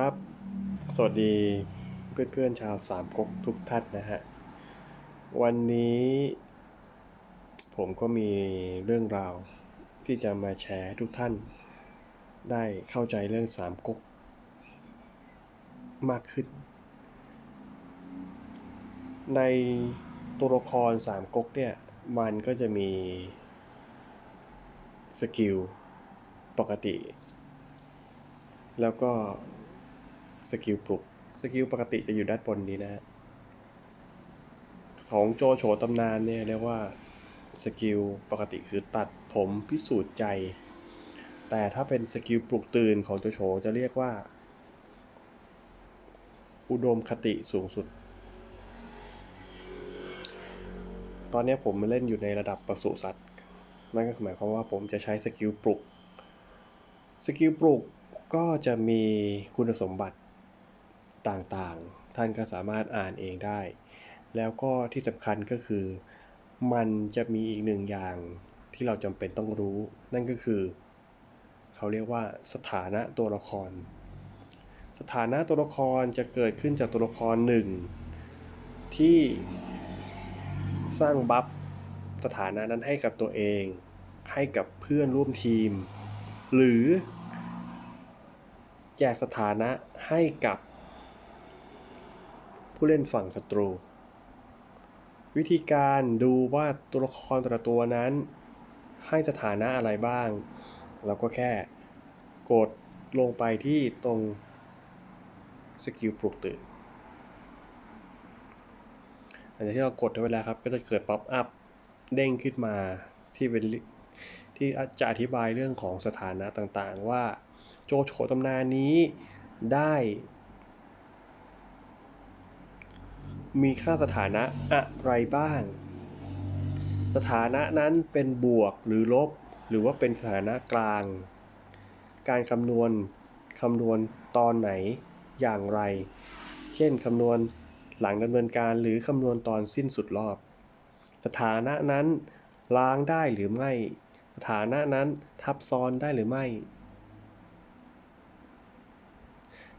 ครับ สวัสดีเพื่อนๆชาวสามก๊กทุกท่านนะฮะ วันนี้ ผมก็มีเรื่องราวที่จะมาแชร์ทุกท่าน ได้เข้าใจเรื่องสามก๊กมากขึ้น ในตัวละครสามก๊กเนี่ย มันก็จะมีสกิลปกติแล้วก็ สกิลปลุก สกิลปกติจะอยู่ด้านบนนี้นะฮะของโจโฉตำนานเนี่ยเรียกว่าสกิลปกติคือตัดผมพิสูจน์ใจ แต่ถ้าเป็นสกิลปลุกตื่นของโจโฉจะเรียกว่า อุดมคติสูงสุด ตอนนี้ผมเล่นอยู่ในระดับปศุสัตว์นั่นก็หมายความว่าผมจะใช้สกิลปลุก สกิลปลุกก็จะมีคุณสมบัติ ต่างๆ ท่านก็สามารถอ่านเองได้ แล้วก็ที่สำคัญก็คือ มันจะมีอีกหนึ่งอย่างที่เราจำเป็นต้องรู้ นั่นก็คือ เขาเรียกว่าสถานะตัวละคร สถานะตัวละครจะเกิดขึ้นจากตัวละครหนึ่งที่สร้างบัฟสถานะนั้นให้กับตัวเอง ให้กับเพื่อนร่วมทีม หรือ แจกสถานะให้กับ ผู้เล่นฝั่งศัตรู วิธีการดูว่าตัวละครแต่ละตัวนั้น ให้สถานะอะไรบ้าง เราก็แค่กดลงไปที่ตรงสกิลปลุกตื่นหลังจากที่เรากดไว้แล้วครับ ก็จะเกิดป๊อปอัพเด้งขึ้นมาที่เป็นที่จะอธิบายเรื่องของสถานะต่างๆ ว่าโจโฉตำนานนี้ได้ มีค่าสถานะอะไรบ้าง สถานะนั้นเป็นบวกหรือลบ หรือว่าเป็นสถานะกลาง การคำนวณคำนวณตอนไหนอย่างไร เช่นคำนวณหลังดำเนินการหรือคำนวณตอนสิ้นสุดรอบ สถานะนั้นล้างได้หรือไม่ สถานะนั้นทับซ้อนได้หรือไม่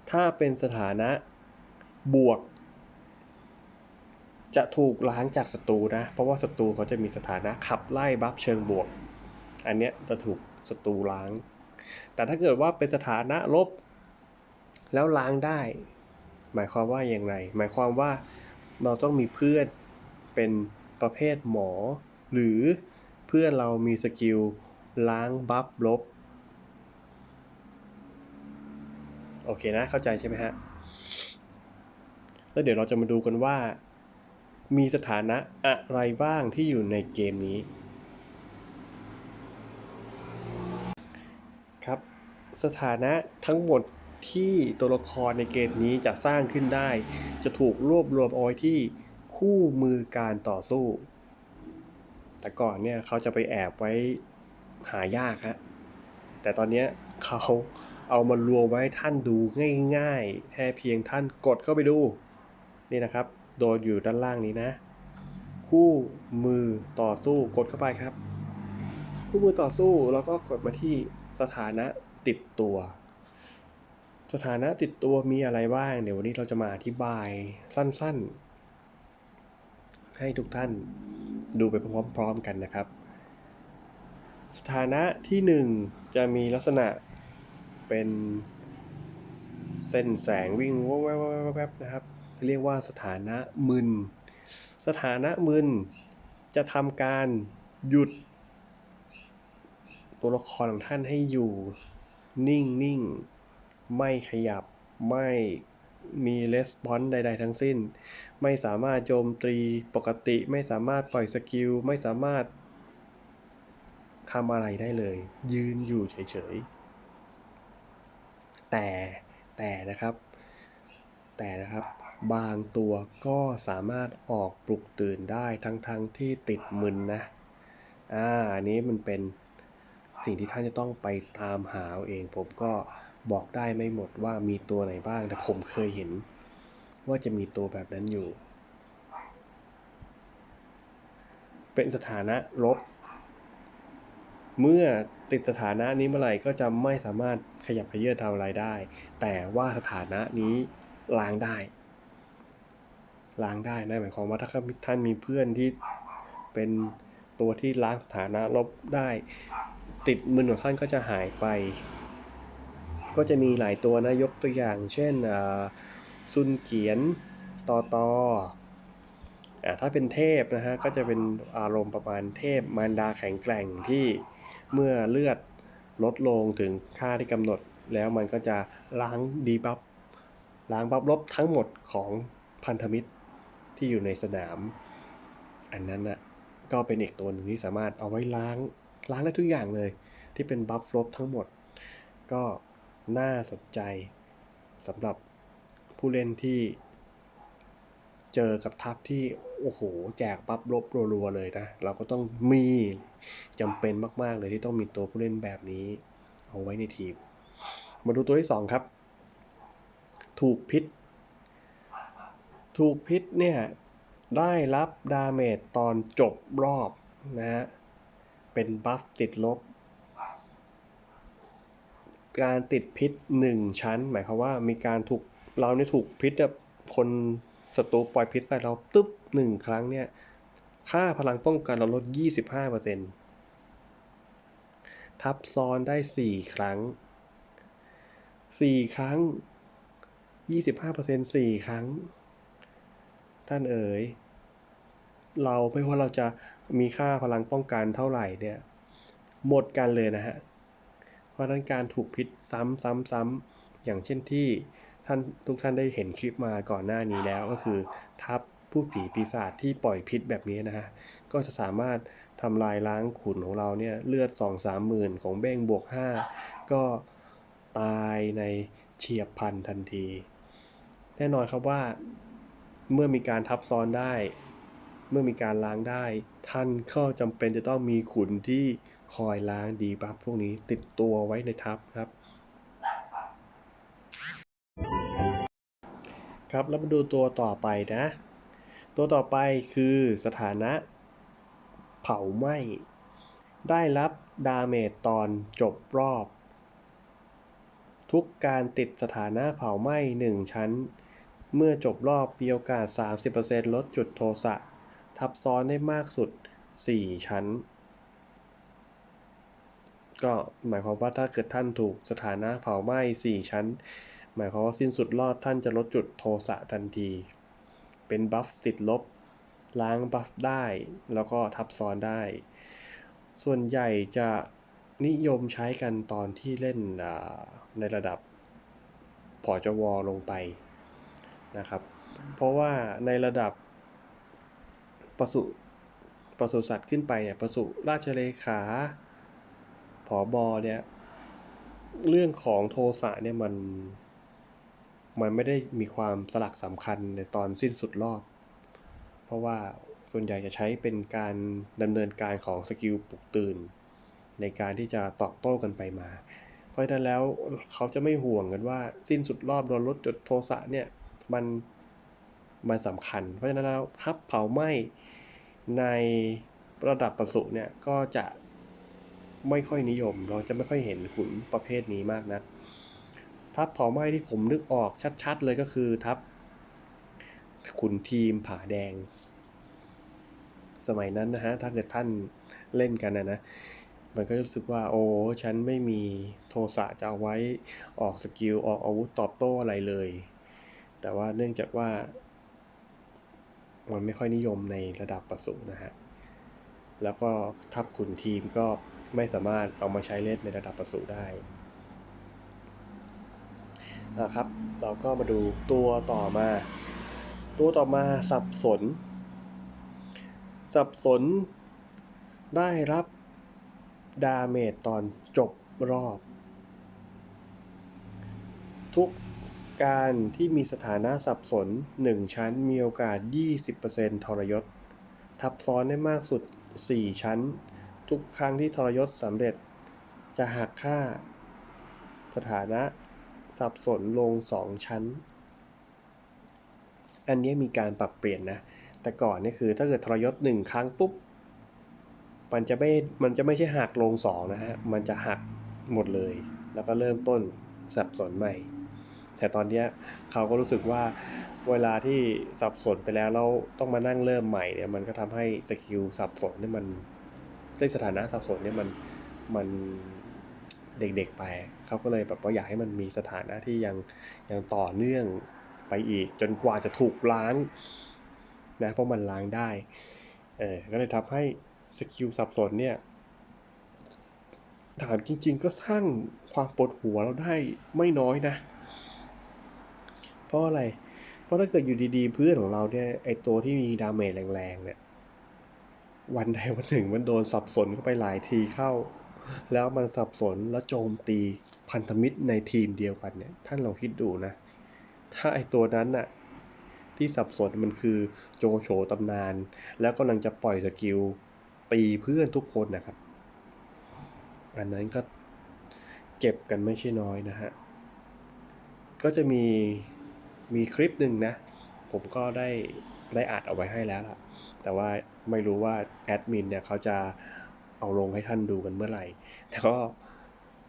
ถ้าเป็นสถานะบวก จะถูกล้างจากศัตรูนะ เพราะว่าศัตรูเขาจะมีสถานะขับไล่บัฟเชิงบวก อันเนี้ยจะถูกศัตรูล้าง แต่ถ้าเกิดว่าเป็นสถานะลบ แล้วล้างได้ หมายความว่าอย่างไร หมายความว่าเราต้องมีเพื่อนเป็นประเภทหมอ หรือเพื่อนเรามีสกิลล้างบัฟลบ โอเคนะเข้าใจใช่ไหมฮะ แล้วเดี๋ยวเราจะมาดูกันว่า มีสถานะอะไรบ้างที่อยู่ในเกมนี้ ครับ สถานะทั้งหมดที่ตัวละครในเกมนี้จะสร้างขึ้นได้ จะถูกรวบรวมเอาไว้ที่คู่มือการต่อสู้ แต่ก่อนเนี่ยเขาจะไปแอบไว้หายากฮะแต่ตอนนี้เขาเอามารวมไว้ท่านดูง่ายๆแค่เพียงท่านกดเข้าไปดู นี่นะครับ โดยอยู่ด้านล่างนี้นะ คู่มือต่อสู้กดเข้าไปครับ คู่มือต่อสู้แล้วก็กดมาที่สถานะติดตัว สถานะติดตัวมีอะไรบ้าง เดี๋ยววันนี้เราจะมาอธิบายสั้นๆ ให้ทุกท่านดูไปพร้อมๆกันนะครับ สถานะที่หนึ่งจะมีลักษณะเป็นเส้นแสงวิ่งแวบๆนะครับ เรียกว่าสถานะมึน สถานะมึนจะทำการหยุด ตัวละครของท่านให้อยู่ นิ่งนิ่งไม่ขยับไม่มีレスปอนส์ใด ๆ ทั้งสิ้น ไม่สามารถโจมตีปกติ ไม่สามารถปล่อยสกิล ไม่สามารถทำอะไรได้เลย ยืนอยู่เฉยๆ แต่แต่นะครับ แต่นะครับ บางตัวก็สามารถออกปลุกตื่นได้ทั้งๆทที่ติดมึนนะ อ่าอันนี้มันเป็นสิ่งที่ท่านจะต้องไปตามหาเอง ผมก็บอกได้ไม่หมดว่ามีตัวไหนบ้าง แต่ผมเคยเห็น ว่าจะมีตัวแบบนั้นอยู่ เป็นสถานะลบ เมื่อติดสถานะนี้เมื่อไหร่ก็จะไม่สามารถขยับเขยื้อนทำอะไรได้ แต่ว่าสถานะนี้ล้างได้ ล้างได้นั่นหมายความว่าถ้าท่านมีเพื่อนที่เป็นตัวที่ล้างสถานะลบได้ ติดมือของท่านก็จะหายไป ก็จะมีหลายตัวนะยกตัวอย่าง เช่นอ่าซุนเกียนตอตออ่าถ้าเป็นเทพนะฮะก็จะเป็นอารมณ์ประมาณเทพมารดาแข็งแกร่งที่เมื่อเลือดลดลงถึงค่าที่กำหนด แล้วมันก็จะล้างดีบัฟล้างบัฟลบทั้งหมดของพันธมิตร ที่อยู่ในสนาม อันนั้นน่ะก็เป็นอีกตัวหนึ่งที่สามารถเอาไว้ล้างล้างได้ทุกอย่างเลย ที่เป็นบัฟลบทั้งหมด ก็น่าสนใจสำหรับผู้เล่นที่ เจอกับทัพที่ โอ้โห แจกบัฟลบรัวๆเลยนะ เราก็ต้องมีจำเป็นมาก ๆ เลยที่ต้องมีตัวผู้เล่นแบบนี้ เอาไว้ในทีม มาดูตัวที่ 2 ครับ ถูกพิษ ถูกพิษเนี่ยได้รับดาเมจตอนจบรอบนะฮะ เป็นบัฟติดลบ การติดพิษ 1 ชั้น หมายความว่ามีการถูกเราเนี่ยถูกพิษแบบคนศัตรูปล่อยพิษใส่เราตึ๊บหนึ่งครั้งเนี่ย ค่าพลังป้องกันเราลด 25%ทับซ้อนได้ 4 ครั้ง 4 ครั้ง 25% 4 ครั้ง ท่านเอ๋ย เราไม่ว่าเราจะมีค่าพลังป้องกันเท่าไหร่เนี่ย หมดกันเลยนะฮะ เพราะนั้นการถูกพิษซ้ำซ้ำซอย่างเช่นที่ท่านทุกท่านได้เห็นคลิปมาก่อนหน้านี้แล้วก็คือ ทับผู้ผีปีศาจที่ปล่อยพิษแบบนี้นะฮะ ก็จะสามารถทำลายล้างขุนของเราเนี่ยเลือด 2 3 หมื่นของเบ้งบวก 5 ก็ตายในเฉียบพันทันที แน่นอนครับว่า เมื่อมีการทับซ้อนได้ เมื่อมีการล้างได้ ท่านก็จำเป็นจะต้องมีขุนที่คอยล้างดีบัฟพวกนี้ติดตัวไว้ในทัพครับ ครับแล้วมาดูตัวต่อไปนะ ตัวต่อไปคือสถานะเผาไหม้ได้รับดาเมจตอนจบรอบ ทุกการติดสถานะเผาไหม้1ชั้น เมื่อจบรอบมีโอกาส 30%ลดจุดโทสะ ทับซ้อนได้มากสุด 4 ชั้น ก็หมายความว่าถ้าเกิดท่านถูกสถานะเผาไหม้ 4 ชั้น หมายความว่าสิ้นสุดรอบท่านจะลดจุดโทสะทันที เป็นบัฟติดลบ ล้างบัฟได้ แล้วก็ทับซ้อนได้ ส่วนใหญ่จะนิยมใช้กันตอนที่เล่นในระดับผอจวลงไป นะครับ เพราะว่าในระดับปศุปศุสัตว์ขึ้นไปเนี่ยปศุราชเลขาผอบอเนี่ยเรื่องของโทสะเนี่ยมันมันไม่ได้มีความสลักสำคัญในตอนสิ้นสุดรอบ เพราะว่าส่วนใหญ่จะใช้เป็นการดำเนินการของสกิลปลุกตื่น ในการที่จะตอบโต้กันไปมา เพราะฉะนั้นแล้วเขาจะไม่ห่วงกันว่าสิ้นสุดรอบโดนลดจุดโทสะเนี่ย มันมันสำคัญ เพราะฉะนั้นแล้วทับเผาไหม้ในระดับประสุเนี่ยก็จะไม่ค่อยนิยม เราจะไม่ค่อยเห็นขุนประเภทนี้มากนะักทัพเผาไหม้ที่ผมนึกออกชัดๆเลยก็คือทัพขุนทีมผาแดง สมัยนั้นนะฮะถ้าเกิดท่านเล่นกันนะนะมันก็รู้สึกว่าโอ้ฉันไม่มีโทสะจะเอาไว้ออกสกิลออกอาวุธตอบโต้อะไรเลย แต่ว่าเนื่องจากว่า มันไม่ค่อยนิยมในระดับประสูงนะฮะ แล้วก็ทัพขุนทีมก็ไม่สามารถเอามาใช้เล่นในระดับประสูได้นะครับ เราก็มาดูตัวต่อมา ตัวต่อมาสับสน สับสนได้รับดาเมจตอนจบรอบ ทุก การที่มีสถานะสับสน 1 ชั้นมีโอกาส 20%ทรยศ ทับซ้อนได้มากสุด 4 ชั้น ทุกครั้งที่ทรยศสำเร็จ จะหักค่า สถานะสับสนลง 2 ชั้น อันนี้มีการปรับเปลี่ยนนะ แต่ก่อนนี่คือถ้าเกิดทรยศ 1 ครั้งปุ๊บ มันจะไม่ มันจะไม่ใช่หักลงสองนะฮะ มันจะหักหมดเลย แล้วก็เริ่มต้นสับสนใหม่ แต่ตอนนี้เขาก็รู้สึกว่าเวลาที่สับสนไปแล้วเราต้องมานั่งเริ่มใหม่เนี่ยมันก็ทำให้สกิลสับสนเนี่ยมันในสถานะสับสนเนี่ยมันมันเด็กๆไป เขาก็เลยแบบว่าอยากให้มันมีสถานะที่ยังยังต่อเนื่องไปอีก จนกว่าจะถูกล้างนะเพราะมันล้างได้เออก็เลยทำให้สกิลสับสนเนี่ยถามจริงๆก็สร้างความปวดหัวเราได้ไม่น้อยนะ เพราะอะไร เพราะถ้าเกิดอยู่ดีๆ เพื่อนของเราเนี่ยไอตัวที่มีดาเมจแรงๆเนี่ย วันใดวันหนึ่งมันโดนสับสนเข้าไปหลายทีเข้า แล้วมันสับสนแล้วโจมตีพันธมิตรในทีมเดียวกันเนี่ย ท่านลองคิดดูนะ ถ้าไอตัวนั้นน่ะที่สับสนมันคือโจโฉตำนาน แล้วกำลังจะปล่อยสกิลตีเพื่อนทุกคนนะครับ อันนั้นก็เจ็บกันไม่ใช่น้อยนะฮะ ก็จะมี มีคลิปหนึ่งนะ ผมก็ได้ได้อัดเอาไว้ให้แล้วล่ะ แต่ว่าไม่รู้ว่าแอดมินเนี่ยเขาจะเอาลงให้ท่านดูกันเมื่อไหร่ แต่ก็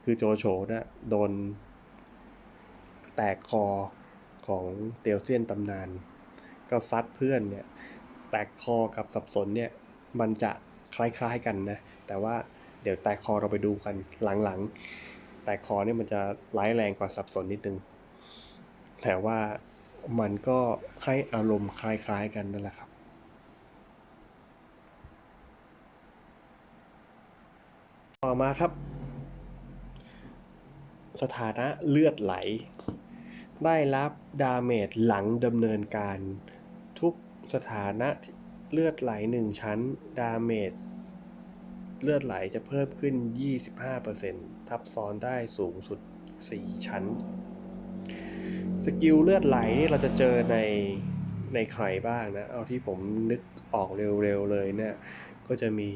คือโจโฉนะโดนแตกคอของเตียวเซียนตำนาน ก็ซัดเพื่อนเนี่ยแตกคอกับสับสนเนี่ยมันจะคล้ายๆกันนะ แต่ว่าเดี๋ยวแตกคอเราไปดูกันหลังๆ แตกคอเนี่ยมันจะร้ายแรงกว่าสับสนนิดนึง แต่ว่ามันก็ให้อารมณ์คล้ายๆกันนั่นแหละครับ ต่อมาครับ สถานะเลือดไหล ได้รับดาเมจหลังดำเนินการทุกสถานะเลือดไหล 1 ชั้น ดาเมจเลือดไหลจะเพิ่มขึ้น 25%ทับซ้อนได้สูงสุด 4 ชั้น สกิลเลือดไหลเราจะเจอในในใครบ้างนะ เอาที่ผมนึกออกเร็วๆเลยเนี่ยก็จะมี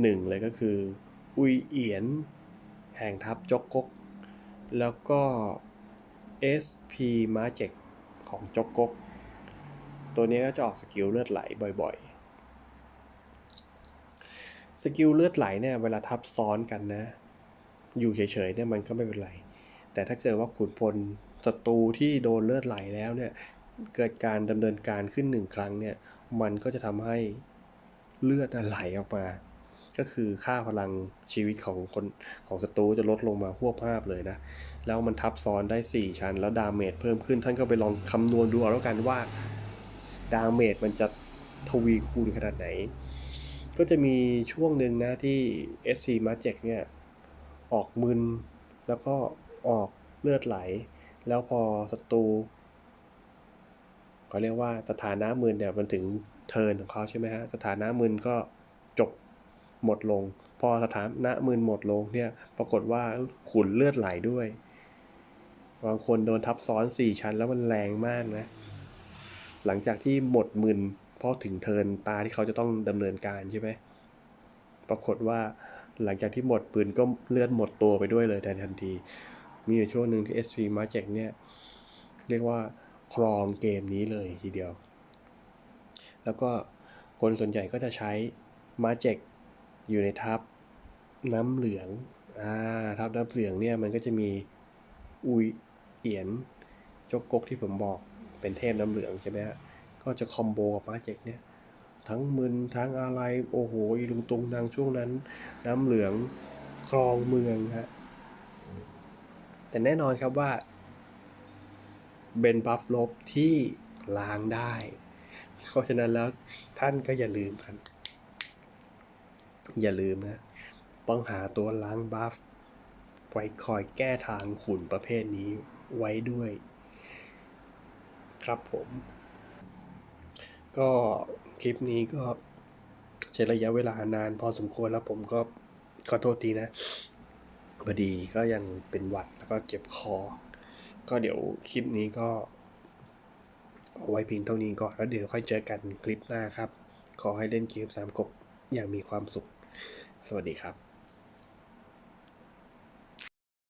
หนึ่งเลยก็คือ อุยเอียน แห่งทัพจกกก แล้วก็ SP มาเจกของจกกก ตัวนี้ก็จะออกสกิลเลือดไหลบ่อยๆ สกิลเลือดไหลเนี่ยเวลาทับซ้อนกันนะ อยู่เฉยๆเนี่ยมันก็ไม่เป็นไร แต่ถ้าเกิดว่าขุนพล ศัตรูที่โดนเลือดไหลแล้วเนี่ยเกิดการดำเนินการขึ้นหนึ่งครั้งเนี่ยมันก็จะทำให้เลือดไหลออกมา ก็คือค่าพลังชีวิตของคนของศัตรูจะลดลงมาพวภาพเลยนะ แล้วมันทับซ้อนได้ 4 ชั้น แล้วดาเมจเพิ่มขึ้นท่านก็ไปลองคำนวณดูเอาแล้วกันว่าดาเมจมันจะทวีคูณขนาดไหน ก็จะมีช่วงหนึ่งนะที่ SC Magic เนี่ย ออกมึนแล้วก็ออกเลือดไหล แล้วพอศัตรูเขาเรียกว่าสถานะมึนเนี่ยมันถึงเทินของเขาใช่ไหมฮะสถานะมึนก็จบหมดลง พอสถานะมึนหมดลงเนี่ยปรากฏว่าขุนเลือดไหลด้วยบางคนโดนทับซ้อนสี่ชั้นแล้วมันแรงมากนะ หลังจากที่หมดมึนเพราะถึงเทินตาที่เขาจะต้องดำเนินการใช่ไหมปรากฏว่าหลังจากที่หมดปืนก็เลือดหมดตัวไปด้วยเลยแทนทันที มีอยู่ช่วงหนึ่งที่ SP Magic เนี่ย เรียกว่าครองเกมนี้เลยทีเดียว แล้วก็คนส่วนใหญ่ก็จะใช้ Magic อยู่ในทับน้ำเหลืองอ่าทับน้ำเหลืองเนี่ยมันก็จะมีอุยเอียนจกกกที่ผมบอกเป็นเทพน้ำเหลืองใช่ไหมฮะก็จะคอมโบกับ Magic เนี่ย ทั้งมึนทั้งอะไร โอ้โหลุงตุงนางช่วงนั้น น้ำเหลืองครองเมืองฮะ แต่แน่นอนครับว่าเบนบัฟลบที่ล้างได้ เพราะฉะนั้นแล้วท่านก็อย่าลืมกันอย่าลืมนะต้องหาตัวล้างบัฟไว้คอยแก้ทางขุนประเภทนี้ไว้ด้วย ครับผม ก็คลิปนี้ก็ใช้ระยะเวลานานพอสมควรแล้วผมก็ขอโทษทีนะพอดีก็ยังเป็นหวัด แล้วก็เจ็บคอ ก็เดี๋ยวคลิปนี้ก็ เอาไว้เพียงเท่านี้ก่อน แล้วเดี๋ยวค่อยเจอกันคลิปหน้าครับ ขอให้เล่นเกมสามกบอย่างมีความสุข สวัสดีครับ